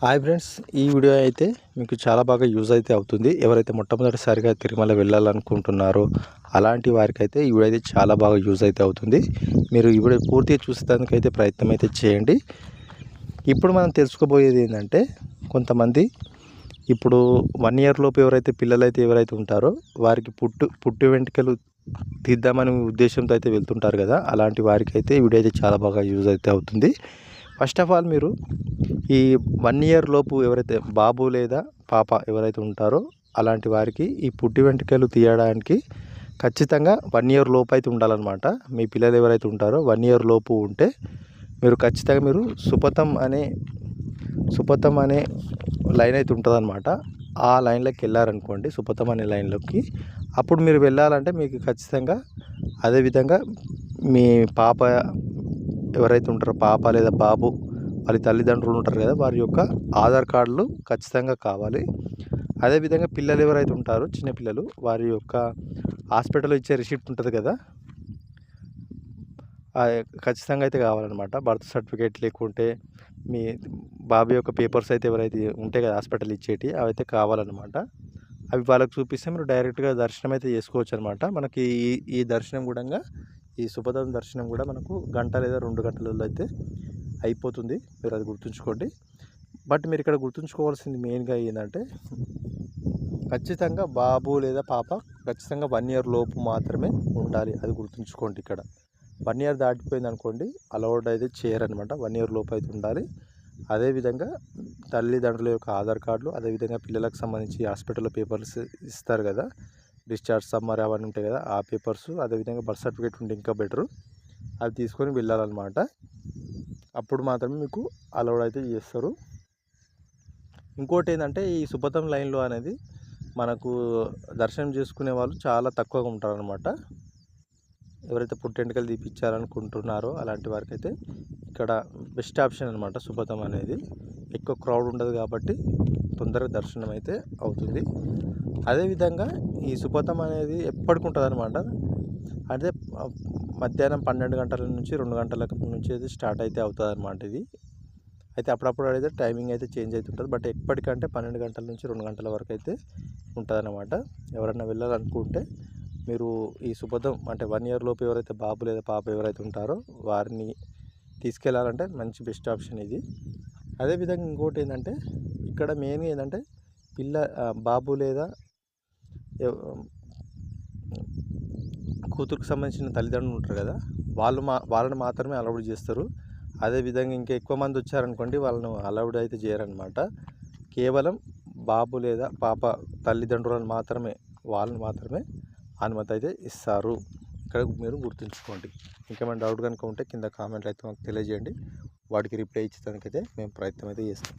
Hi friends ఈ video అయితే మీకు చాలా బాగా యూజ్ అయితే అవుతుంది. ఎవరైతే మొట్టమొదటిసారిగా తిరుమల వెళ్ళాలనుకుంటున్నారో అలాంటి వారికి అయితే ఈ వీడియో అయితే చాలా బాగా యూజ్ అయితే అవుతుంది. మీరు ఈ వీడియో పూర్తిగా చూసేదానికైతే ప్రయత్నం అయితే చేయండి. ఇప్పుడు మనం తెలుసుకోబోయేది ఏంటంటే కొంతమంది ఇప్పుడు వన్ ఇయర్ లోపు ఎవరైతే పిల్లలు అయితే ఎవరైతే ఉంటారో వారికి పుట్టు పుట్టు వెంట్రుకలు తీద్దామనే ఉద్దేశంతో అయితే వెళ్తుంటారు కదా అలాంటి వారికి అయితే ఈ వీడియో అయితే చాలా బాగా యూజ్ అయితే అవుతుంది. ఫస్ట్ ఆఫ్ ఆల్ మీరు ఈ వన్ ఇయర్ లోపు ఎవరైతే బాబు లేదా పాప ఎవరైతే ఉంటారో అలాంటి వారికి ఈ పుట్టి వెంట్రుకలు తీయడానికి ఖచ్చితంగా వన్ ఇయర్ లోపు అయితే ఉండాలన్నమాట. మీ పిల్లలు ఎవరైతే ఉంటారో వన్ ఇయర్ లోపు ఉంటే మీరు ఖచ్చితంగా మీరు సుపతం అనే సుపతం అనే లైన్ అయితే ఉంటుందన్నమాట. ఆ లైన్లోకి వెళ్ళారనుకోండి సుపతం అనే లైన్లోకి అప్పుడు మీరు వెళ్ళాలంటే మీకు ఖచ్చితంగా అదేవిధంగా మీ పాప ఎవరైతే ఉంటారో పాప లేదా బాబు వాళ్ళ తల్లిదండ్రులు ఉంటారు కదా వారి యొక్క ఆధార్ కార్డులు ఖచ్చితంగా కావాలి. అదేవిధంగా పిల్లలు ఎవరైతే ఉంటారో చిన్నపిల్లలు వారి యొక్క హాస్పిటల్లో ఇచ్చే రిసిప్ట్ ఉంటుంది కదా ఖచ్చితంగా అయితే కావాలన్నమాట. బర్త్ సర్టిఫికేట్ లేకుంటే మీ బాబు యొక్క పేపర్స్ అయితే ఎవరైతే ఉంటాయి కదా హాస్పిటల్ ఇచ్చేటి అవి అయితే కావాలన్నమాట. అవి వాళ్ళకి చూపిస్తే మీరు డైరెక్ట్గా దర్శనం అయితే చేసుకోవచ్చు అనమాట మనకి ఈ ఈ దర్శనం కూడా ఈ సుభద్రం దర్శనం కూడా మనకు గంట లేదా రెండు గంటలలో అయితే అయిపోతుంది. మీరు అది గుర్తుంచుకోండి. బట్ మీరు ఇక్కడ గుర్తుంచుకోవాల్సింది మెయిన్గా ఏంటంటే ఖచ్చితంగా బాబు లేదా పాప ఖచ్చితంగా వన్ ఇయర్ లోపు మాత్రమే ఉండాలి. అది గుర్తుంచుకోండి ఇక్కడ. వన్ ఇయర్ దాటిపోయింది అనుకోండి అలౌడ్ అయితే చేయరనమాట వన్ ఇయర్ లోపు అయితే ఉండాలి. అదేవిధంగా తల్లిదండ్రుల యొక్క ఆధార్ కార్డులు అదేవిధంగా పిల్లలకు సంబంధించి హాస్పిటల్లో పేపర్స్ ఇస్తారు కదా. డిశ్చార్జ్ సమ్మర్ అవన్నీ ఉంటాయి కదా ఆ పేపర్స్ అదేవిధంగా బర్త్ సర్టిఫికేట్ ఉంటే ఇంకా బెటరు. అది తీసుకొని వెళ్ళాలన్నమాట. అప్పుడు మాత్రమే మీకు అలౌడ్ అయితే చేస్తారు. ఇంకోటి ఏంటంటే ఈ సుపథం లైన్లో అనేది మనకు దర్శనం చేసుకునే వాళ్ళు చాలా తక్కువగా ఉంటారనమాట ఎవరైతే పుట్టెంటుకలు తీపిచ్చారనుకుంటున్నారో అలాంటి వారికి అయితే ఇక్కడ బెస్ట్ ఆప్షన్ అనమాట సుపథం అనేది. ఎక్కువ క్రౌడ్ ఉండదు కాబట్టి తొందరగా దర్శనం అయితే అవుతుంది. అదేవిధంగా ఈ సుపథం అనేది ఎప్పటికి ఉంటుంది అనమాట అంటే మధ్యాహ్నం పన్నెండు గంటల నుంచి రెండు గంటల నుంచి అయితే స్టార్ట్ అయితే అవుతుంది అనమాట ఇది. అయితే అప్పుడప్పుడు అయితే టైమింగ్ అయితే చేంజ్ అవుతుంటుంది బట్ ఎప్పటికంటే పన్నెండు గంటల నుంచి రెండు గంటల వరకు అయితే ఉంటుంది అనమాట ఎవరైనా వెళ్ళాలనుకుంటే మీరు ఈ సుపథం అంటే వన్ ఇయర్ లోపు ఎవరైతే బాబు లేదా పాప ఎవరైతే ఉంటారో వారిని తీసుకెళ్ళాలంటే మంచి బెస్ట్ ఆప్షన్ ఇది. అదేవిధంగా ఇంకోటి ఏంటంటే ఇక్కడ మెయిన్గా ఏంటంటే పిల్ల బాబు లేదా కూతురుకు సంబంధించిన తల్లిదండ్రులు ఉంటారు కదా వాళ్ళు మా వాళ్ళని మాత్రమే అలౌడ్ చేస్తారు. అదేవిధంగా ఇంకా ఎక్కువ మంది వచ్చారనుకోండి వాళ్ళను అలౌడ్ అయితే చేయరనమాట కేవలం బాబు లేదా పాప తల్లిదండ్రులను మాత్రమే వాళ్ళని మాత్రమే అనుమతి అయితే ఇస్తారు. ఇక్కడ మీరు గుర్తుంచుకోండి. ఇంకేమైనా డౌట్ కనుక ఉంటే కింద కామెంట్లు అయితే మాకు తెలియజేయండి. వాటికి రిప్లై ఇచ్చేదానికైతే మేము ప్రయత్నం అయితే చేస్తాం.